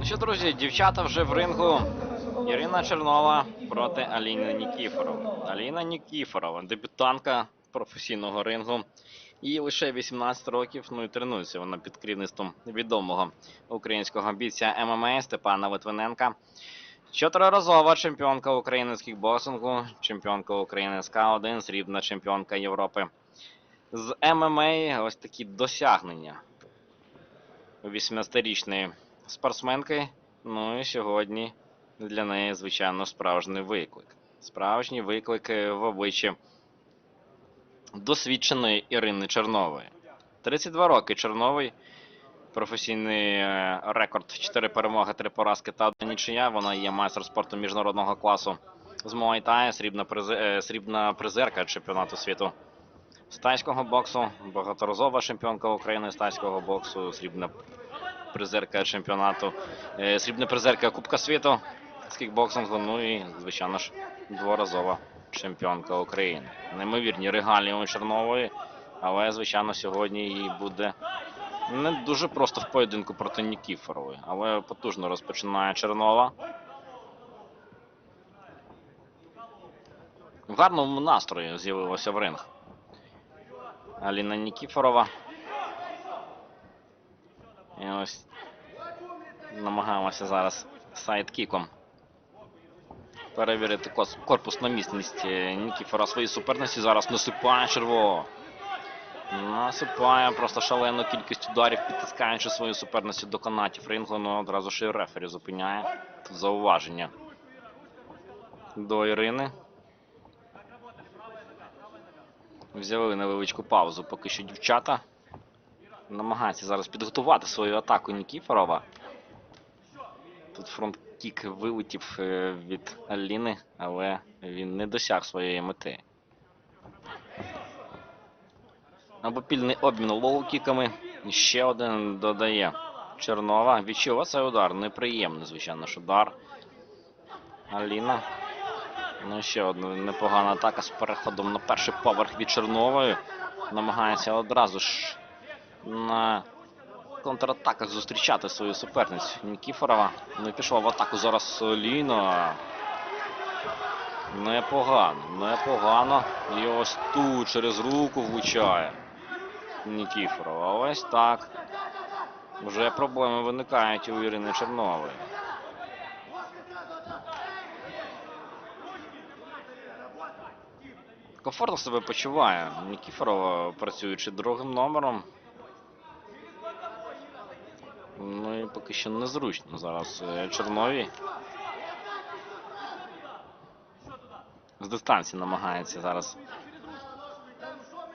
Ну що, друзі, дівчата вже в рингу. Ірина Чернова проти Аліни Нікіфорової. Аліна Нікіфорова, дебютантка професійного рингу. Їй лише 18 років, ну і тренується вона під керівництвом відомого українського бійця ММА Степана Литвиненка. Чотириразова чемпіонка України з кікбоксингу, чемпіонка України з К1, срібна чемпіонка Європи. З ММА ось такі досягнення у 18-річної спортсменки. Ну і сьогодні для неї, звичайно, справжній виклик. Справжній виклик е, в обличчі досвідченої Ірини Чернової. 32 роки Черновий. Професійний е, рекорд 4 перемоги, 3 поразки та одна нічия. Вона є майстер спорту міжнародного класу з Муайтая, срібна, призи- е, срібна призерка чемпіонату світу з тайського боксу, багаторазова чемпіонка України з тайського боксу, срібна призерка чемпіонату, е, срібна призерка Кубка світу з кікбоксингу, ну і, звичайно ж, дворазова чемпіонка України. Неймовірні регалії у Чернової, але, звичайно, сьогодні їй буде не дуже просто в поєдинку проти Нікіфорової, але потужно розпочинає Чернова. В гарному настрої з'явилася в ринг. Аліна Нікіфорова. І ось намагаємося зараз сайдкіком перевірити кос- корпусну міцність е, Нікіфора своїй суперниці. Зараз насипає червоно. Насипає просто шалену кількість ударів, підтискаючи свою суперницю до канатів рингу, ну одразу ж і рефері зупиняє. Тут зауваження до Ірини. Взяли невеличку паузу, поки що дівчата. Намагається зараз підготувати свою атаку Нікіфорова. Тут фронт-кік вилетів е, від Аліни, але він не досяг своєї мети. Обопільний обмін лоу-кіками. Ще один додає Чернова. Відчув цей удар. Неприємний, звичайно ж, удар. Аліна. Ну, ще одна непогана атака з переходом на перший поверх від Чернової. Намагається одразу ж на контратаках зустрічати свою суперницю. Нікіфорова. Ну пішла в атаку зараз Аліна. Непогано, непогано. І ось тут через руку влучає Нікіфорова. Ось так. Вже проблеми виникають у Ірини Чернової. Комфортно себе почуває. Нікіфорова працюючи другим номером. Ну і поки що незручно зараз е, Чорновій. З дистанції намагається зараз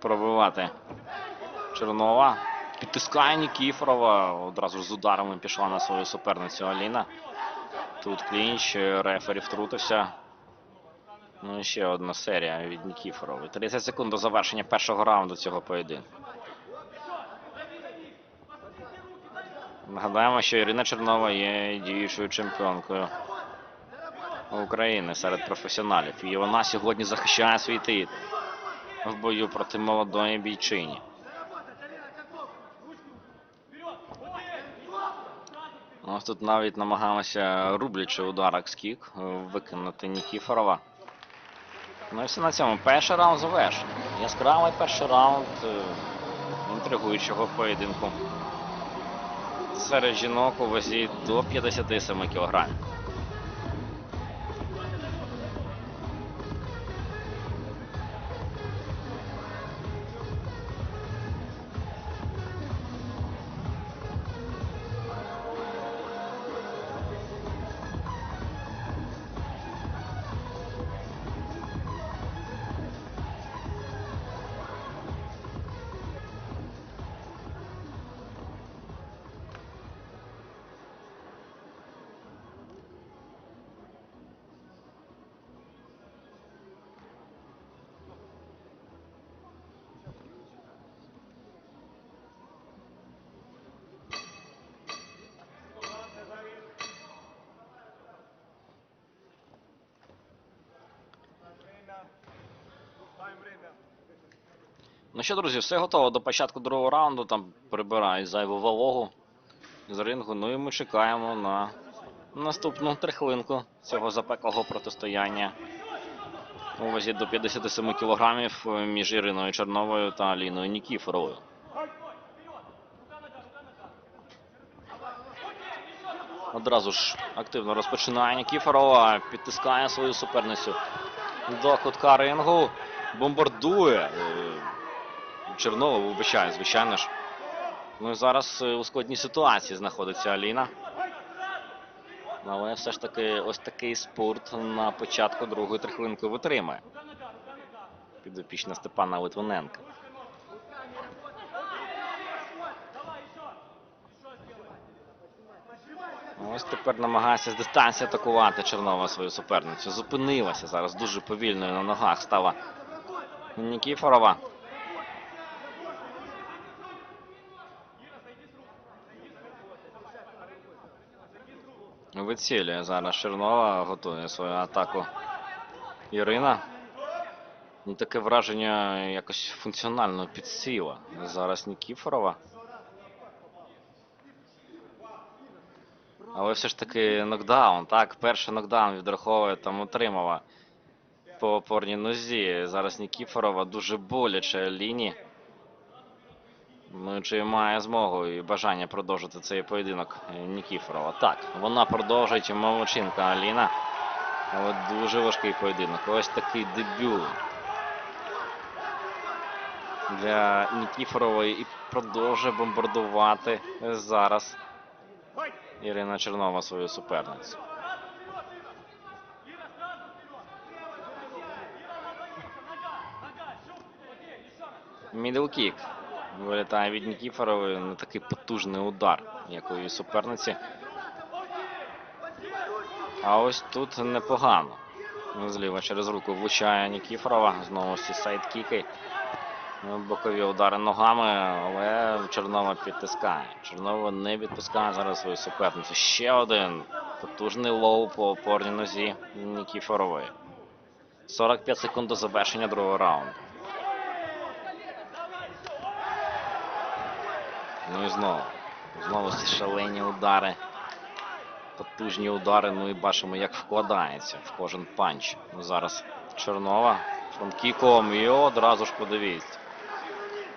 пробивати Чернова. Підтискає Нікіфорова. Одразу ж з ударами пішла на свою суперницю Аліна. Тут клінч, е, рефері втрутився. Ну і ще одна серія від Нікіфорової. 30 секунд до завершення першого раунду цього поєдинку. Нагадаємо, що Ірина Чернова є діючою чемпіонкою України серед професіоналів. І вона сьогодні захищає свій титул в бою проти молодої бійчині. Ось тут навіть намагалися рублячи удар Акскік викинути Нікіфорова. Ну і все на цьому. Перший раунд завершений. Яскравий перший раунд е, інтригуючого поєдинку серед жінок у вазі до 57 кг. Ну що, друзі, все готово до початку другого раунду. Там прибирають зайву вологу. з рингу. Ну і ми чекаємо на наступну трихлинку цього запеклого протистояння. У вазі до 57 кілограмів між Іриною Черновою та Аліною Нікіфоровою. Одразу ж активно розпочинає Нікіфорова, підтискає свою суперницю до кутка рингу, бомбардує. е, Чернова вибачає, звичайно ж. Ну і зараз е, у складній ситуації знаходиться Аліна. Але все ж таки ось такий спорт на початку другої трихлинки витримає. Підопічна Степана Литвиненка. Ось тепер намагається з дистанції атакувати Чернова свою суперницю. Зупинилася зараз дуже повільною на ногах стала Нікіфорова. Вицілює зараз Чернова, готує свою атаку. Ірина. Ну, таке враження якось функціонально підсіла. Зараз Нікіфорова. Але все ж таки нокдаун, так? Перший нокдаун відраховує там отримала по опорній нозі. Зараз Нікіфорова дуже боляче лінії. Ну, чи має змогу і бажання продовжити цей поєдинок Нікіфорова? Так, вона продовжить молодчинка Аліна. Але дуже важкий поєдинок. Ось такий дебют для Нікіфорової і продовжує бомбардувати зараз Ірина Чернова свою суперницю. Мідлкік. Вилітає від Нікіфорової на такий потужний удар, як суперниці. А ось тут непогано. Зліва через руку влучає Нікіфорова. Знову ці сайдкіки. Бокові удари ногами, але Чорнова підтискає. Чорнова не відпускає зараз свою суперницю. Ще один потужний лоу по опорній нозі Нікіфорової. 45 секунд до завершення другого раунду. Ну і знову. Знову ці шалені удари. Потужні удари. Ну і бачимо, як вкладається в кожен панч. Ну, зараз Чорнова фронткіком і одразу ж подивіться.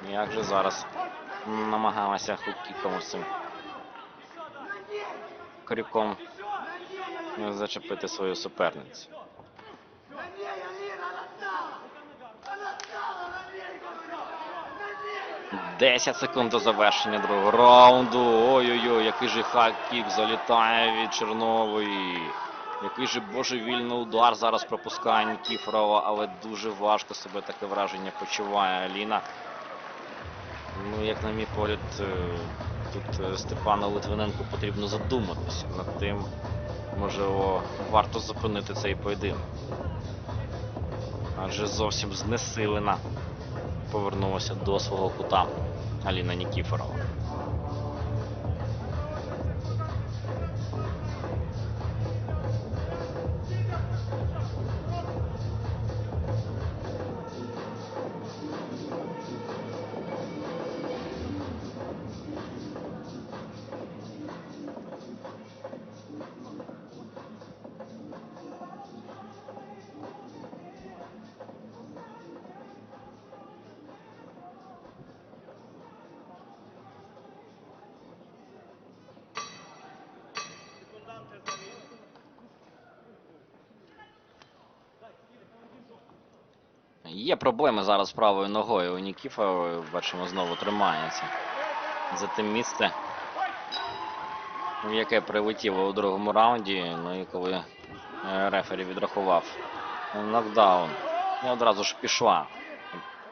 Як же зараз намагалася хукіком ось цим крюком зачепити свою суперницю. Десять секунд до завершення другого раунду. Ой-ой-ой, який же хак-кік залітає від Чернової. Який же божевільний удар зараз пропускає Нікіфорова, але дуже важко себе таке враження почуває Аліна. Ну, як на мій погляд, е, тут е, Степану Литвиненку потрібно задуматися над тим, можливо, варто зупинити цей поєдинок. Адже зовсім знесилена повернулася до свого кута Аліна Нікіфорова. Є проблеми зараз з правою ногою у Нікіфорової. Бачимо, знову тримається за тим місце, в яке прилетіло у другому раунді. Ну і коли е, рефері відрахував нокдаун, і одразу ж пішла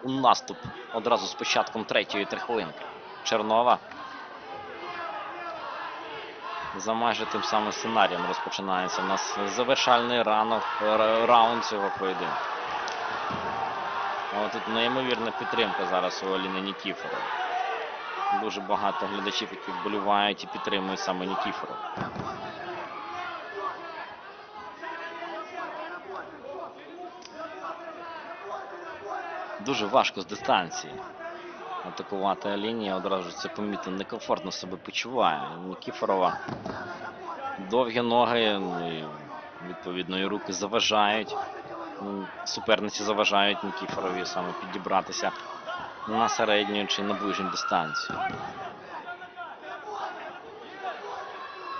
у наступ одразу з початком третьої трихлинки. Чернова. За майже тим самим сценарієм розпочинається у нас завершальний ранок, раунд цього поєдинку. Але тут неймовірна підтримка зараз у Аліни Нікіфорової. Дуже багато глядачів, які вболівають і підтримують саме Нікіфорова. Дуже важко з дистанції атакувати лінії. Одразу це помітно некомфортно себе почуває. Нікіфорова довгі ноги, ну відповідно і руки заважають. Суперниці заважають Нікіфорові саме підібратися на середню чи на ближню дистанцію.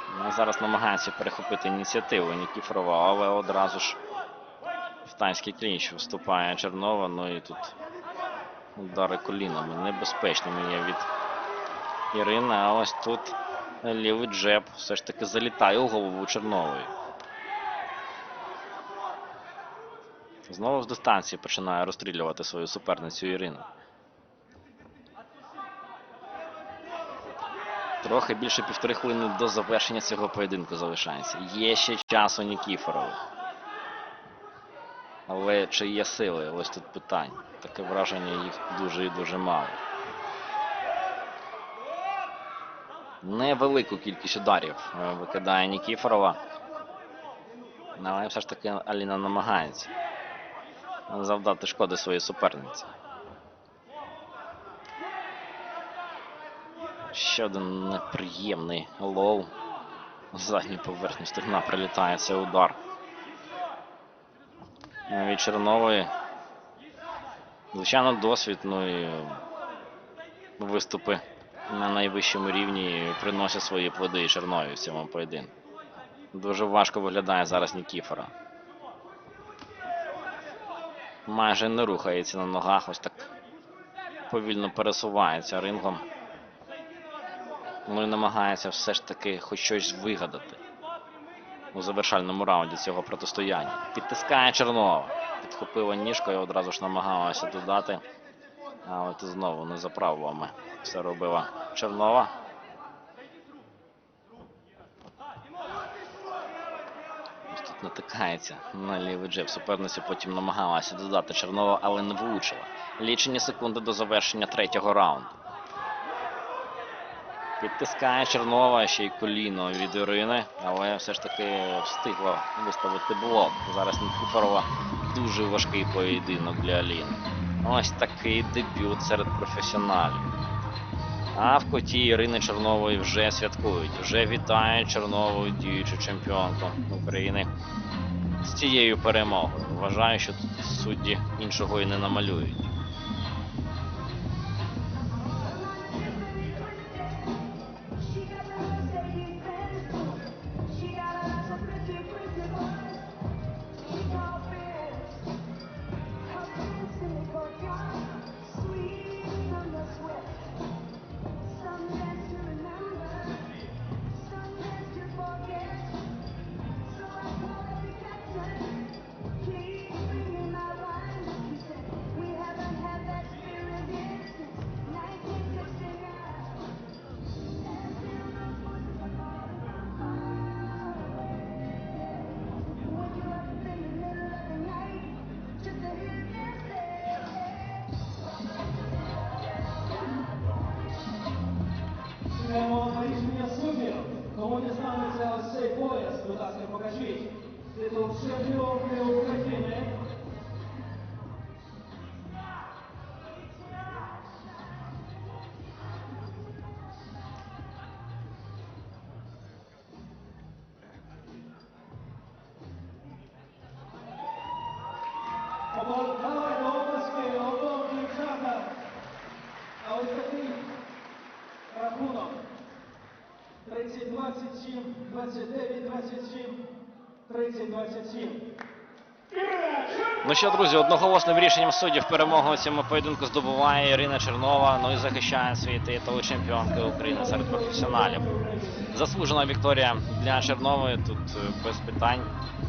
Ну, Зараз намагається перехопити ініціативу Нікіфорова, але одразу ж в танський клінч вступає Чернова. Ну і тут удари колінами небезпечними є від Ірини. А ось тут лівий джеб все ж таки залітає у голову Чернової. Знову з дистанції починає розстрілювати свою суперницю Ірину. Трохи більше півтори хвилини до завершення цього поєдинку залишається. Є ще час у Нікіфорових. Але чи є сили? Ось тут питання. Таке враження їх дуже і дуже мало. Невелику кількість ударів е, викидає Нікіфорова. Але все ж таки Аліна намагається завдати шкоди своїй суперниці. Ще один неприємний лоу. В задню поверхню стегна прилітає цей удар. Від Чернової. Звичайно, досвід, ну і виступи на найвищому рівні приносять свої плоди Чернові в цьому поєдинку. Дуже важко виглядає зараз Нікіфора. Майже не рухається на ногах, ось так повільно пересувається рингом. Ну і намагається все ж таки хоч щось вигадати у завершальному раунді цього протистояння. Підтискає Чернова. Підхопила ніжкою, одразу ж намагалася додати. Але тут знову не за правилами все робила Чернова. Ось тут натикається на лівий джеб. Суперницю потім намагалася додати Чернова, але не влучила. Лічені секунди до завершення третього раунду. Підтискає Чернова ще й коліно від Ірини, але все ж таки встигла виставити блок. Зараз Нікіфорова дуже важкий поєдинок для Аліни. Ось такий дебют серед професіоналів. А в коті Ірини Чорнової вже святкують. Вже вітають Чорнову діючу чемпіонку України з цією перемогою. Вважаю, що тут судді іншого і не намалюють. рахунок. 30, 27, 29, 27, 30, 27. Ну що, друзі, одноголосним рішенням суддів перемогу у цьому поєдинку здобуває Ірина Чернова. Ну і захищає свій титул чемпіонки України серед професіоналів. Заслужена Вікторія для Чернової тут е, без питань.